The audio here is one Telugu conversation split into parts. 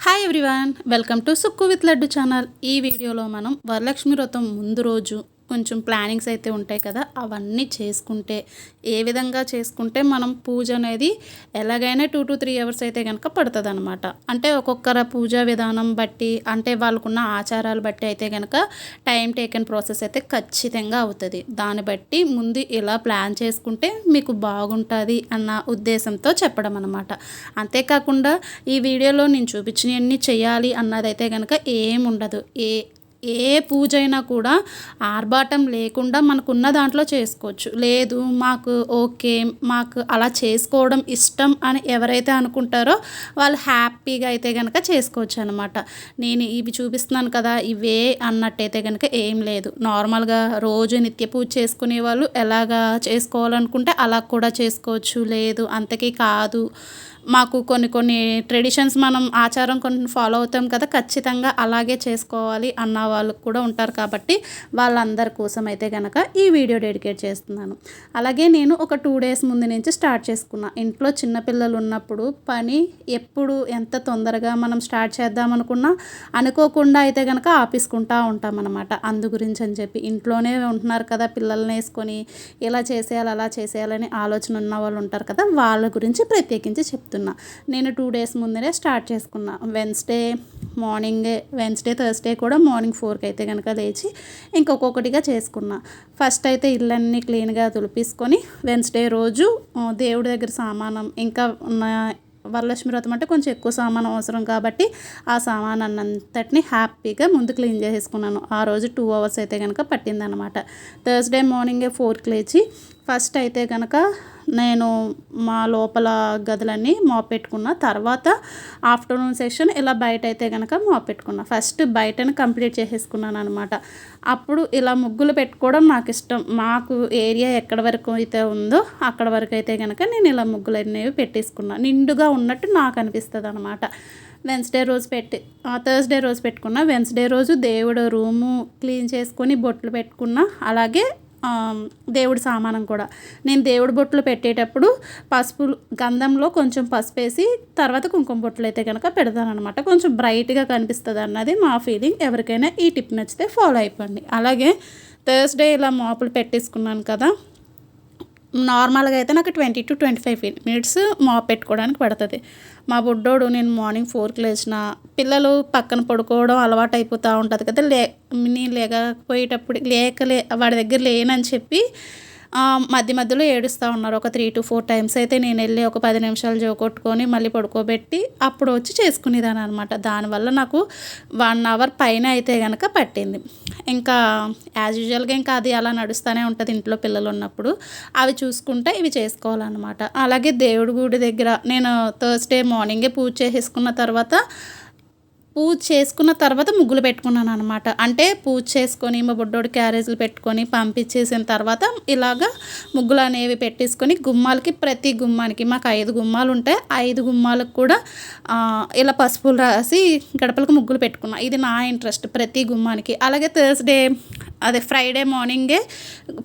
Hi everyone welcome to Sukku with Laddu channel ఈ వీడియోలో మనం వరలక్ష్మి వ్రతం ముందు రోజు కొంచెం ప్లానింగ్స్ అయితే ఉంటాయి కదా అవన్నీ చేసుకుంటే ఏ విధంగా చేసుకుంటే మనం పూజ అనేది ఎలాగైనా టూ టు త్రీ అవర్స్ అయితే కనుక పడుతుంది అనమాట అంటే ఒక్కొక్కర పూజా విధానం బట్టి అంటే వాళ్ళకున్న ఆచారాలు బట్టి అయితే కనుక టైం టేకన్ ప్రాసెస్ అయితే ఖచ్చితంగా అవుతుంది. దాన్ని బట్టి ముందు ఇలా ప్లాన్ చేసుకుంటే మీకు బాగుంటుంది అన్న ఉద్దేశంతో చెప్పడం అనమాట అంతేకాకుండా ఈ వీడియోలో నేను చూపించినవన్నీ చేయాలి అన్నదైతే కనుక ఏం ఉండదు ఏ ఏ పూజ అయినా కూడా ఆర్భాటం లేకుండా మనకున్న దాంట్లో చేసుకోవచ్చు. లేదు మాకు ఓకే మాకు అలా చేసుకోవడం ఇష్టం అని ఎవరైతే అనుకుంటారో వాళ్ళు హ్యాపీగా అయితే కనుక చేసుకోవచ్చు అనమాట నేను ఇవి చూపిస్తున్నాను కదా ఇవే అన్నట్టయితే కనుక ఏం లేదు. నార్మల్గా రోజు నిత్య పూజ చేసుకునే వాళ్ళు ఎలాగా చేసుకోవాలనుకుంటే అలా కూడా చేసుకోవచ్చు. లేదు అంతకీ కాదు. మాకు కొన్ని కొన్ని ట్రెడిషన్స్ మనం ఆచారం కొన్ని ఫాలో అవుతాం కదా ఖచ్చితంగా అలాగే చేసుకోవాలి అన్న వాళ్ళు కూడా ఉంటారు కాబట్టి వాళ్ళందరి కోసం అయితే కనుక ఈ వీడియో డెడికేట్ చేస్తున్నాను. అలాగే నేను ఒక టూ డేస్ ముందు నుంచి స్టార్ట్ చేసుకున్నా. ఇంట్లో చిన్నపిల్లలు ఉన్నప్పుడు పని ఎప్పుడు ఎంత తొందరగా మనం స్టార్ట్ చేద్దాం అనుకున్నా అనుకోకుండా అయితే కనుక ఆపేసుకుంటా ఉంటాం అనమాట అందు గురించి అని చెప్పి ఇంట్లోనే ఉంటున్నారు కదా పిల్లల్ని వేసుకొని ఇలా చేసేయాలి అలా చేసేయాలని ఆలోచన ఉన్న వాళ్ళు ఉంటారు కదా వాళ్ళ గురించి ప్రత్యేకించి చెప్తాను. చెప్తున్నా. నేను టూ డేస్ ముందరే స్టార్ట్ చేసుకున్నా. వెన్స్డే మార్నింగే వెన్స్డే థర్స్డే కూడా మార్నింగ్ ఫోర్కి అయితే కనుక లేచి ఇంకొకటిగా చేసుకున్నా. ఫస్ట్ అయితే ఇళ్ళన్నీ క్లీన్గా తులిపేసుకొని వెన్స్డే రోజు దేవుడి దగ్గర సామానం ఇంకా ఉన్న వరలక్ష్మి వ్రతం అంటే కొంచెం ఎక్కువ సామాన్ అవసరం కాబట్టి ఆ సామాన్ అన్నంతటిని హ్యాపీగా ముందు క్లీన్ చేసేసుకున్నాను. ఆ రోజు టూ అవర్స్ అయితే కనుక పట్టిందనమాట థర్స్డే మార్నింగే ఫోర్కి లేచి ఫస్ట్ అయితే కనుక నేను మా లోపల గదులన్నీ మోపెట్టుకున్న తర్వాత ఆఫ్టర్నూన్ సెషన్ ఇలా బయట అయితే కనుక మోపెట్టుకున్న ఫస్ట్ బయటను కంప్లీట్ చేసేసుకున్నాను అనమాట అప్పుడు ఇలా ముగ్గులు పెట్టుకోవడం నాకు ఇష్టం మాకు ఏరియా ఎక్కడ వరకు అయితే ఉందో అక్కడ వరకు అయితే కనుక నేను ఇలా ముగ్గులు అనేవి పెట్టేసుకున్నా. నిండుగా ఉన్నట్టు నాకు అనిపిస్తుంది అనమాట వెన్స్డే రోజు పెట్టి థర్స్డే రోజు పెట్టుకున్నా. వెన్స్డే రోజు దేవుడు రూము క్లీన్ చేసుకొని బొట్లు పెట్టుకున్నా. అలాగే దేవుడి సామానం కూడా. నేను దేవుడి బొట్లు పెట్టేటప్పుడు పసుపు గంధంలో కొంచెం పసుపు వేసి తర్వాత కుంకుమ బొట్లు అయితే కనుక పెడతానమాట కొంచెం బ్రైట్గా కనిపిస్తుంది అన్నది మా ఫీలింగ్. ఎవరికైనా ఈ టిప్ నచ్చితే ఫాలో అయిపోండి. అలాగే థర్స్డే ఇలా మాపులు పెట్టేసుకున్నాను కదా నార్మల్గా అయితే నాకు twenty two twenty five minutes mop పెట్టుకోవడానికి పడుతుంది. మా బుడ్డోడు నేను మార్నింగ్ ఫోర్కి లేచిన పిల్లలు పక్కన పడుకోవడం అలవాటు అయిపోతూ ఉంటుంది కదా లే నేను లేకపోయేటప్పుడు లేకలే వాడి దగ్గర లేనని చెప్పి మధ్య మధ్యలో ఏడుస్తూ ఉన్నారు. ఒక త్రీ టు ఫోర్ టైమ్స్ అయితే నేను వెళ్ళి ఒక పది నిమిషాలు జోకొట్టుకొని మళ్ళీ పడుకోబెట్టి అప్పుడు వచ్చి చేసుకునేదాన్ని అనమాట దానివల్ల నాకు వన్ అవర్ పైన అయితే కనుక పట్టింది. ఇంకా యాజ్ యూజువల్గా ఇంకా అది అలా నడుస్తూనే ఉంటుంది ఇంట్లో పిల్లలు ఉన్నప్పుడు. అవి చూసుకుంటే ఇవి చేసుకోవాలన్నమాట. అలాగే దేవుడి గుడి దగ్గర నేను థర్స్డే మార్నింగే పూజ చేసేసుకున్న తర్వాత పూజ చేసుకున్న తర్వాత ముగ్గులు పెట్టుకున్నాను అనమాట అంటే పూజ చేసుకొని మా బుడ్డోడు క్యారేజీలు పెట్టుకొని పంపించేసిన తర్వాత ఇలాగా ముగ్గులు అనేవి పెట్టేసుకొని గుమ్మాలకి ప్రతి గుమ్మానికి మాకు ఐదు గుమ్మాలు ఉంటాయి. ఐదు గుమ్మాలకు కూడా ఇలా పసుపులు రాసి గడపలకు ముగ్గులు పెట్టుకున్నాను ఇది నా ఇంట్రెస్ట్ ప్రతి గుమ్మానికి. అలాగే థర్స్డే అదే ఫ్రైడే మార్నింగే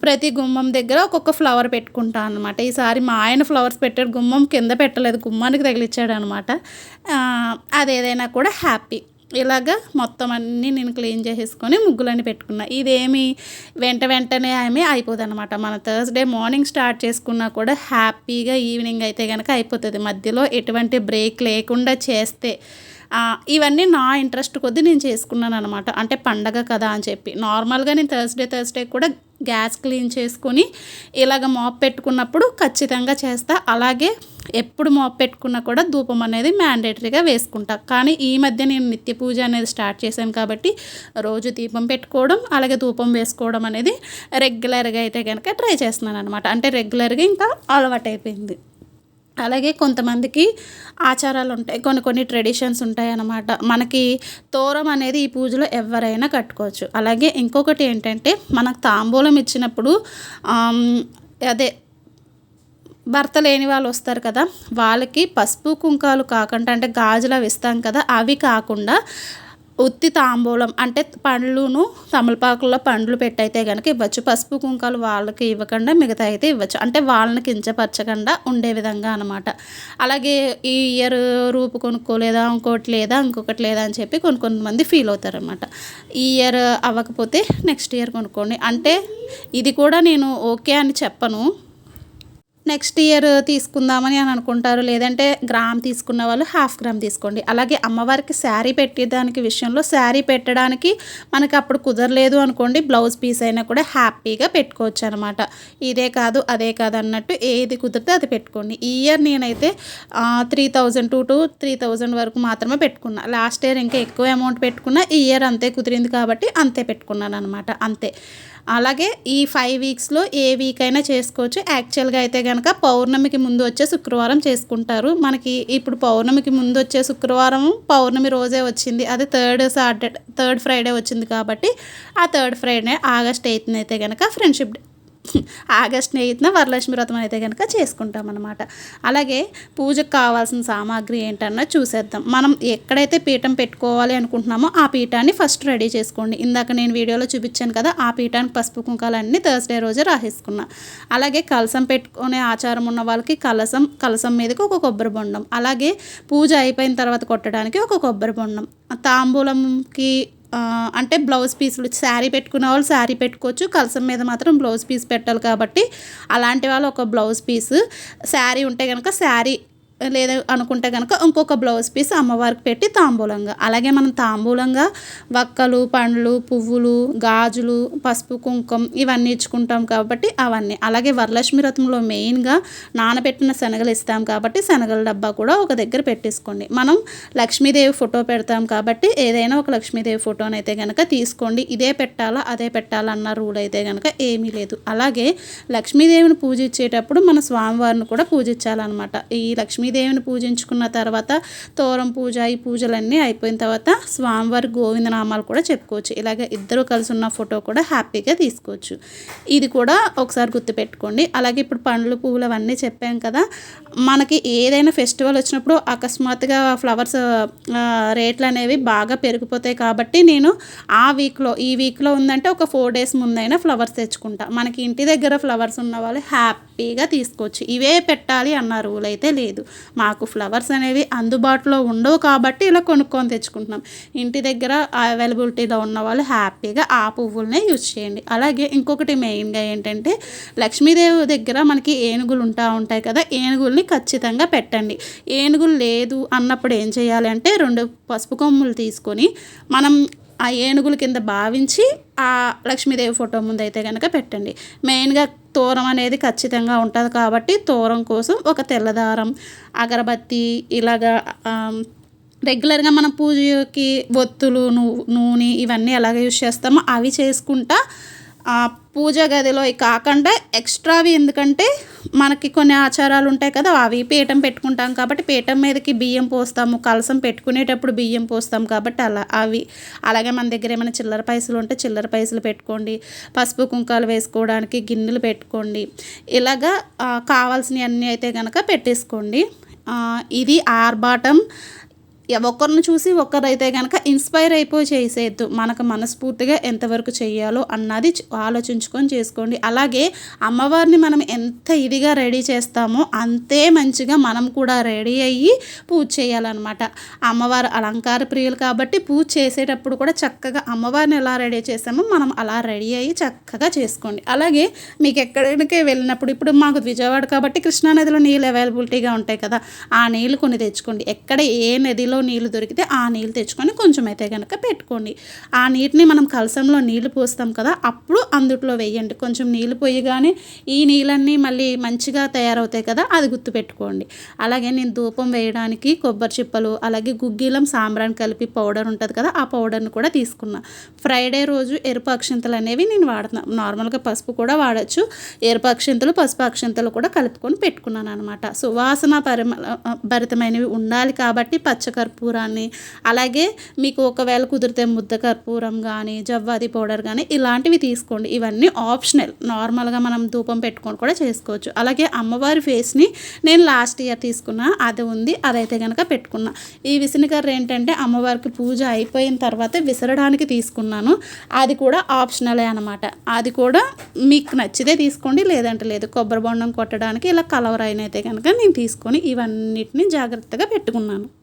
ప్రతి గుమ్మం దగ్గర ఒక్కొక్క ఫ్లవర్ పెట్టుకుంటాను అనమాట ఈసారి మా ఆయన ఫ్లవర్స్ పెట్టాడు గుమ్మం కింద పెట్టలేదు గుమ్మానికి తగిలిచ్చాడు అనమాట అదేదైనా కూడా హ్యాపీ. ఇలాగా మొత్తం అన్నీ నేను క్లీన్ చేసేసుకొని ముగ్గులన్నీ పెట్టుకున్నా. ఇదేమి వెంట వెంటనే ఆమె అయిపోతుంది అనమాట మన థర్స్డే మార్నింగ్ స్టార్ట్ చేసుకున్నా కూడా హ్యాపీగా ఈవినింగ్ అయితే కనుక అయిపోతుంది. మధ్యలో ఎటువంటి బ్రేక్ లేకుండా చేస్తే ఇవన్నీ నా ఇంట్రెస్ట్ కొద్దీ నేను చేసుకున్నాను అనమాట అంటే పండగ కదా అని చెప్పి. నార్మల్గా నేను థర్స్డే థర్స్డే కూడా గ్యాస్ క్లీన్ చేసుకొని ఇలాగ మాప్ పెట్టుకున్నప్పుడు ఖచ్చితంగా చేస్తా. అలాగే ఎప్పుడు మాప్ పెట్టుకున్నా కూడా ధూపం అనేది మ్యాండేటరీగా వేసుకుంటా. కానీ ఈ మధ్య నేను నిత్య పూజ అనేది స్టార్ట్ చేశాను కాబట్టి రోజు దీపం పెట్టుకోవడం అలాగే ధూపం వేసుకోవడం అనేది రెగ్యులర్గా అయితే కనుక ట్రై చేస్తున్నాను అనమాట అంటే రెగ్యులర్గా ఇంకా అలవాటైపోయింది. అలాగే కొంతమందికి ఆచారాలు ఉంటాయి కొన్ని కొన్ని ట్రెడిషన్స్ ఉంటాయి అన్నమాట మనకి తోరం అనేది ఈ పూజలో ఎవరైనా కట్టుకోవచ్చు. అలాగే ఇంకొకటి ఏంటంటే మనకు తాంబూలం ఇచ్చినప్పుడు అదే భర్త లేని వాళ్ళు వస్తారు కదా వాళ్ళకి పసుపు కుంకాలు కాకుండా అంటే గాజులు అవి ఇస్తాం కదా అవి కాకుండా ఉత్తి తాంబూలం అంటే పండ్లును తమలపాకుల్లో పండ్లు పెట్టయితే కనుక ఇవ్వచ్చు. పసుపు కుంకాలు వాళ్ళకి ఇవ్వకుండా మిగతా అయితే ఇవ్వచ్చు. అంటే వాళ్ళని కించపరచకుండా ఉండే విధంగా అనమాట అలాగే ఈ ఇయర్ రూపు కొనుక్కోలేదా ఇంకోటి లేదా ఇంకొకటి లేదా అని చెప్పి కొన్ని కొంతమంది ఫీల్ అవుతారు అనమాట ఈ ఇయర్ అవ్వకపోతే నెక్స్ట్ ఇయర్ కొనుక్కోండి. అంటే ఇది కూడా నేను ఓకే అని చెప్పను. నెక్స్ట్ ఇయర్ తీసుకుందామని అని అనుకుంటారు. లేదంటే గ్రామ్ తీసుకున్న వాళ్ళు హాఫ్ గ్రామ్ తీసుకోండి. అలాగే అమ్మవారికి శారీ పెట్టేదానికి విషయంలో శారీ పెట్టడానికి మనకి అప్పుడు కుదరలేదు అనుకోండి. బ్లౌజ్ పీస్ అయినా కూడా హ్యాపీగా పెట్టుకోవచ్చు అనమాట ఇదే కాదు అదే కాదు అన్నట్టు ఏది కుదిరితే అది పెట్టుకోండి. ఈ ఇయర్ నేనైతే three thousand two to three thousand వరకు మాత్రమే పెట్టుకున్నా. లాస్ట్ ఇయర్ ఇంకా ఎక్కువ అమౌంట్ పెట్టుకున్నా ఈ ఇయర్ అంతే కుదిరింది కాబట్టి అంతే పెట్టుకున్నాను అనమాట అంతే. అలాగే ఈ ఫైవ్ వీక్స్లో ఏ వీక్ అయినా చేసుకోవచ్చు. యాక్చువల్గా అయితే కనుక పౌర్ణమికి ముందు వచ్చే శుక్రవారం చేసుకుంటారు. మనకి ఇప్పుడు పౌర్ణమికి ముందు వచ్చే శుక్రవారం పౌర్ణమి రోజే వచ్చింది. అది థర్డ్ సాటర్డే థర్డ్ ఫ్రైడే వచ్చింది కాబట్టి ఆ థర్డ్ ఫ్రైడే ఆగస్ట్ ఎయిత్న అయితే కనుక ఫ్రెండ్షిప్ డే ఆగస్ట్ ఎయిత్న వరలక్ష్మి వ్రతం అయితే కనుక చేసుకుంటాం అనమాట అలాగే పూజకు కావాల్సిన సామాగ్రి ఏంటన్నా చూసేద్దాం. మనం ఎక్కడైతే పీఠం పెట్టుకోవాలి అనుకుంటున్నామో ఆ పీఠాన్ని ఫస్ట్ రెడీ చేసుకోండి. ఇందాక నేను వీడియోలో చూపించాను కదా ఆ పీఠానికి పసుపు కుంకాలన్నీ థర్స్డే రోజే రాసేసుకున్నా. అలాగే కలసం పెట్టుకునే ఆచారం ఉన్న వాళ్ళకి కలసం కలసం మీదకి ఒక కొబ్బరి బొండం. అలాగే పూజ అయిపోయిన తర్వాత కొట్టడానికి ఒక కొబ్బరి బొండం. తాంబూలంకి అంటే బ్లౌజ్ పీసులు శారీ పెట్టుకునే వాళ్ళు శారీ పెట్టుకోవచ్చు. కలసం మీద మాత్రం బ్లౌజ్ పీస్ పెట్టాలి కాబట్టి అలాంటి వాళ్ళు ఒక బ్లౌజ్ పీస్ శారీ ఉంటే కనుక శారీ లేదు అనుకుంటే కనుక ఇంకొక బ్లౌజ్ పీస్ అమ్మవారికి పెట్టి తాంబూలంగా. అలాగే మనం తాంబూలంగా వక్కలు పండ్లు పువ్వులు గాజులు పసుపు కుంకుమ ఇవన్నీ ఇచ్చుకుంటాం కాబట్టి అవన్నీ. అలాగే వరలక్ష్మి రథంలో మెయిన్గా నానబెట్టిన శనగలు ఇస్తాం కాబట్టి శనగల డబ్బా కూడా ఒక దగ్గర పెట్టేసుకోండి. మనం లక్ష్మీదేవి ఫోటో పెడతాం కాబట్టి ఏదైనా ఒక లక్ష్మీదేవి ఫోటోని అయితే కనుక తీసుకోండి. ఇదే పెట్టాలా అదే పెట్టాలన్న రూల్ అయితే కనుక ఏమీ లేదు. అలాగే లక్ష్మీదేవిని పూజించేటప్పుడు మన స్వామివారిని కూడా పూజించాలన్నమాట. ఈ లక్ష్మీ లక్ష్మీదేవిని పూజించుకున్న తర్వాత తోరం పూజ ఈ పూజలన్నీ అయిపోయిన తర్వాత స్వామివారి గోవిందనామాలు కూడా చెప్పుకోవచ్చు. ఇలాగ ఇద్దరు కలిసి ఉన్న ఫోటో కూడా హ్యాపీగా తీసుకోవచ్చు. ఇది కూడా ఒకసారి గుర్తుపెట్టుకోండి. అలాగే ఇప్పుడు పండ్లు పువ్వులు అవన్నీ చెప్పాం కదా మనకి ఏదైనా ఫెస్టివల్ వచ్చినప్పుడు అకస్మాత్తుగా ఫ్లవర్స్ రేట్లు అనేవి బాగా పెరిగిపోతాయి కాబట్టి నేను ఆ వీక్లో ఈ వీక్లో ఉందంటే ఒక ఫోర్ డేస్ ముందైనా ఫ్లవర్స్ తెచ్చుకుంటా. మనకి ఇంటి దగ్గర ఫ్లవర్స్ ఉన్న వాళ్ళు హ్యాపీగా తీసుకోవచ్చు. ఇవే పెట్టాలి అన్న రూల్ అయితే లేదు. మాకు ఫ్లవర్స్ అనేవి అందుబాటులో ఉండవు కాబట్టి ఇలా కొనుక్కొని తెచ్చుకుంటున్నాం. ఇంటి దగ్గర అవైలబిలిటీలో ఉన్న వాళ్ళు హ్యాపీగా ఆ పువ్వులనే యూజ్ చేయండి. అలాగే ఇంకొకటి మెయిన్గా ఏంటంటే లక్ష్మీదేవి దగ్గర మనకి ఏనుగులు ఉంటా ఉంటాయి కదా ఏనుగుల్ని ఖచ్చితంగా పెట్టండి. ఏనుగులు లేదు అన్నప్పుడు ఏం చేయాలి అంటే రెండు పసుపు కొమ్ములు తీసుకొని మనం ఆ ఏనుగుల కింద భావించి ఆ లక్ష్మీదేవి ఫోటో ముందు అయితే కనుక పెట్టండి. మెయిన్గా తోరం అనేది ఖచ్చితంగా ఉంటుంది కాబట్టి తోరం కోసం ఒక తెల్లదారం అగరబత్తి ఇలాగా రెగ్యులర్గా మనం పూజకి ఒత్తులు నూనె ఇవన్నీ ఎలాగ యూజ్ చేస్తామో అవి చేసుకుంటా. పూజ గదిలో కాకుండా ఎక్స్ట్రావి ఎందుకంటే మనకి కొన్ని ఆచారాలు ఉంటాయి కదా అవి పీఠం పెట్టుకుంటాం కాబట్టి పీఠం మీదకి బియ్యం పోస్తాము కలసం పెట్టుకునేటప్పుడు బియ్యం పోస్తాం కాబట్టి అలా అవి. అలాగే మన దగ్గర ఏమైనా చిల్లర పైసలు ఉంటే చిల్లర పైసలు పెట్టుకోండి పసుపు కుంకాలు వేసుకోవడానికి గిన్నెలు పెట్టుకోండి. ఇలాగా కావాల్సినవి అన్నీ అయితే కనుక పెట్టేసుకోండి. ఇది ఆర్బాటం ఒకరిని చూసి ఒకరైతే కనుక ఇన్స్పైర్ అయిపోయి చేసేద్దు మనకు మనస్ఫూర్తిగా ఎంతవరకు చేయాలో అన్నది ఆలోచించుకొని చేసుకోండి. అలాగే అమ్మవారిని మనం ఎంత ఇదిగా రెడీ చేస్తామో అంతే మంచిగా మనం కూడా రెడీ అయ్యి పూజ చేయాలన్నమాట. అమ్మవారు అలంకార ప్రియులు కాబట్టి పూజ చేసేటప్పుడు కూడా చక్కగా అమ్మవారిని ఎలా రెడీ చేస్తామో మనం అలా రెడీ అయ్యి చక్కగా చేసుకోండి. అలాగే మీకు ఎక్కడికి వెళ్ళినప్పుడు ఇప్పుడు మాకు విజయవాడ కాబట్టి కృష్ణానదిలో నీళ్ళు అవైలబిలిటీగా ఉంటాయి కదా ఆ నీళ్ళు కొన్ని తెచ్చుకోండి. ఎక్కడ ఏ నదిలో బావిలో నీళ్ళు దొరికితే ఆ నీళ్ళు తెచ్చుకొని కొంచెం అయితే కనుక పెట్టుకోండి. ఆ నీటిని మనం కలసంలో నీళ్ళు పోస్తాం కదా అప్పుడు అందుట్లో వేయండి. కొంచెం నీళ్ళు పోయగానే ఈ నీళ్ళన్నీ మళ్ళీ మంచిగా తయారవుతాయి కదా అది గుర్తుపెట్టుకోండి. అలాగే నేను ధూపం వేయడానికి కొబ్బరి చిప్పలు అలాగే గుగ్గిలం సాంబ్రాన్ కలిపి పౌడర్ ఉంటుంది కదా ఆ పౌడర్ని కూడా తీసుకున్నా. ఫ్రైడే రోజు ఎరుపు అక్షింతలు అనేవి నేను వాడుతున్నాను నార్మల్గా పసుపు కూడా వాడచ్చు. ఎరుపు అక్షింతలు పసుపు అక్షింతలు కూడా కలుపుకొని పెట్టుకున్నాను అనమాట సువాసన పరిమ భరితమైనవి ఉండాలి కాబట్టి పచ్చక కర్పూరాన్ని. అలాగే మీకు ఒకవేళ కుదిరితే ముద్ద కర్పూరం కానీ జవ్వాది పౌడర్ కానీ ఇలాంటివి తీసుకోండి. ఇవన్నీ ఆప్షనల్. నార్మల్గా మనం ధూపం పెట్టుకొని కూడా చేసుకోవచ్చు. అలాగే అమ్మవారి ఫేస్ని నేను లాస్ట్ ఇయర్ తీసుకున్నా. అది ఉంది. అదైతే కనుక పెట్టుకున్నా. ఈ విసినకర్ర ఏంటంటే అమ్మవారికి పూజ అయిపోయిన తర్వాత విసరడానికి తీసుకున్నాను. అది కూడా ఆప్షనలే అనమాట అది కూడా మీకు నచ్చితే తీసుకోండి. లేదంటే లేదు. కొబ్బరి బొండం కొట్టడానికి ఇలా కలవర్ అయిన అయితే కనుక నేను తీసుకొని ఇవన్నిటిని జాగ్రత్తగా పెట్టుకున్నాను.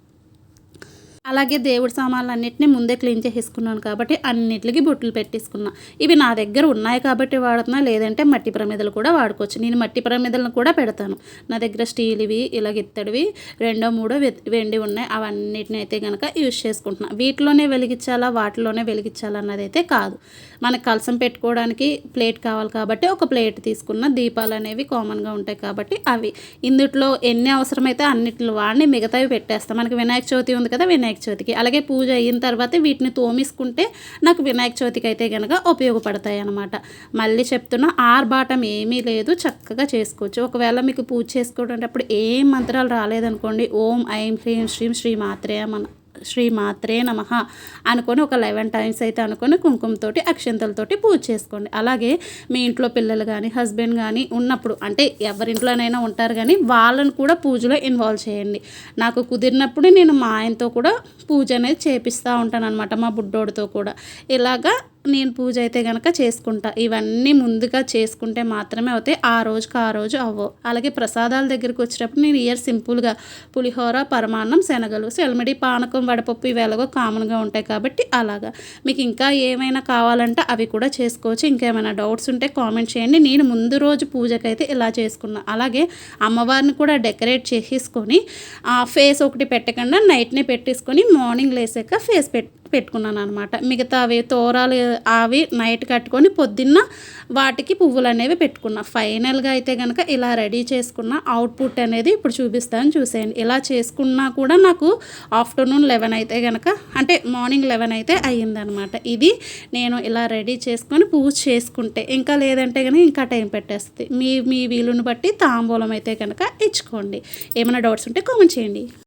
అలాగే దేవుడి సామాన్లు అన్నింటినీ ముందే క్లీన్ చేసేసుకున్నాను కాబట్టి అన్నిటికి బొట్లు పెట్టేసుకున్నా. ఇవి నా దగ్గర ఉన్నాయి కాబట్టి వాడుతున్నా లేదంటే మట్టి ప్రమిదలు కూడా వాడుకోవచ్చు. నేను మట్టి ప్రమిదలను కూడా పెడతాను. నా దగ్గర స్టీల్ ఇవి ఇలాగ ఇత్తడివి రెండో మూడో వె- వెండి ఉన్నాయి. అవన్నిటిని అయితే కనుక యూజ్ చేసుకుంటున్నా. వీటిలోనే వెలిగించాలా వాటిలోనే వెలిగించాలా అన్నది అయితే కాదు. మనకు కలసం పెట్టుకోవడానికి ప్లేట్ కావాలి కాబట్టి ఒక ప్లేట్ తీసుకున్న దీపాలు అనేవి కామన్గా ఉంటాయి కాబట్టి అవి. ఇందుట్లో ఎన్ని అవసరమైతే అన్నిట్లో వాడిని మిగతావి పెట్టేస్తాం. మనకి వినాయక చవితి ఉంది కదా వినాయక వినాయక చవితికి. అలాగే పూజ అయిన తర్వాత వీటిని తోమిసుకుంటే నాకు వినాయక చవితికి అయితే కనుక ఉపయోగపడతాయి అన్నమాట మళ్ళీ చెప్తున్నా ఆర్భాటం ఏమీ లేదు చక్కగా చేసుకోవచ్చు. ఒకవేళ మీకు పూజ చేసుకోవడం ఏం మంత్రాలు రాలేదనుకోండి ఓం ఐం హ్రీం శ్రీం శ్రీ మాత్రే మన శ్రీ మాత్రే నమ అనుకొని ఒక లెవెన్ టైమ్స్ అయితే అనుకొని కుంకుమతోటి అక్షంతలతోటి పూజ చేసుకోండి. అలాగే మీ ఇంట్లో పిల్లలు కానీ హస్బెండ్ కానీ ఉన్నప్పుడు అంటే ఎవరింట్లోనైనా ఉంటారు కానీ వాళ్ళని కూడా పూజలో ఇన్వాల్వ్ చేయండి. నాకు కుదిరినప్పుడు నేను మా ఆయనతో కూడా పూజ అనేది చేపిస్తూ ఉంటాను అనమాట మా బుడ్డోడితో కూడా. ఇలాగా నేను పూజ అయితే కనుక చేసుకుంటా. ఇవన్నీ ముందుగా చేసుకుంటే మాత్రమే అవుతాయి. ఆ రోజుకి ఆ రోజు అవ్వవు. అలాగే ప్రసాదాల దగ్గరికి వచ్చేటప్పుడు నేను ఇయర్ సింపుల్గా పులిహోర పరమాన్నం శనగలు సెలమిడి పానకం వడపప్పు ఇవి ఎలాగో కామన్గా ఉంటాయి కాబట్టి అలాగా. మీకు ఇంకా ఏమైనా కావాలంటే అవి కూడా చేసుకోవచ్చు. ఇంకేమైనా డౌట్స్ ఉంటే కామెంట్ చేయండి. నేను ముందు రోజు పూజకైతే ఇలా చేసుకున్నా. అలాగే అమ్మవారిని కూడా డెకరేట్ చేసేసుకొని ఆ ఫేస్ ఒకటి పెట్టకుండా నైట్నే పెట్టేసుకొని మార్నింగ్ లేసాక ఫేస్ పెట్ పెట్టుకున్నాను అనమాట మిగతా అవి తోరాలు అవి నైట్ కట్టుకొని పొద్దున్న వాటికి పువ్వులు అనేవి పెట్టుకున్నా. ఫైనల్గా అయితే కనుక ఇలా రెడీ చేసుకున్న అవుట్పుట్ అనేది ఇప్పుడు చూపిస్తాను చూసేయండి. ఇలా చేసుకున్నా కూడా నాకు ఆఫ్టర్నూన్ లెవెన్ అయితే కనుక అంటే మార్నింగ్ లెవెన్ అయితే అయ్యిందనమాట ఇది నేను ఇలా రెడీ చేసుకొని పూజ చేసుకుంటే ఇంకా లేదంటే కనుక ఇంకా టైం పెట్టేస్తుంది. మీ మీ వీలుని బట్టి తాంబూలం అయితే కనుక ఇచ్చుకోండి. ఏమైనా డౌట్స్ ఉంటే కామెంట్ చేయండి.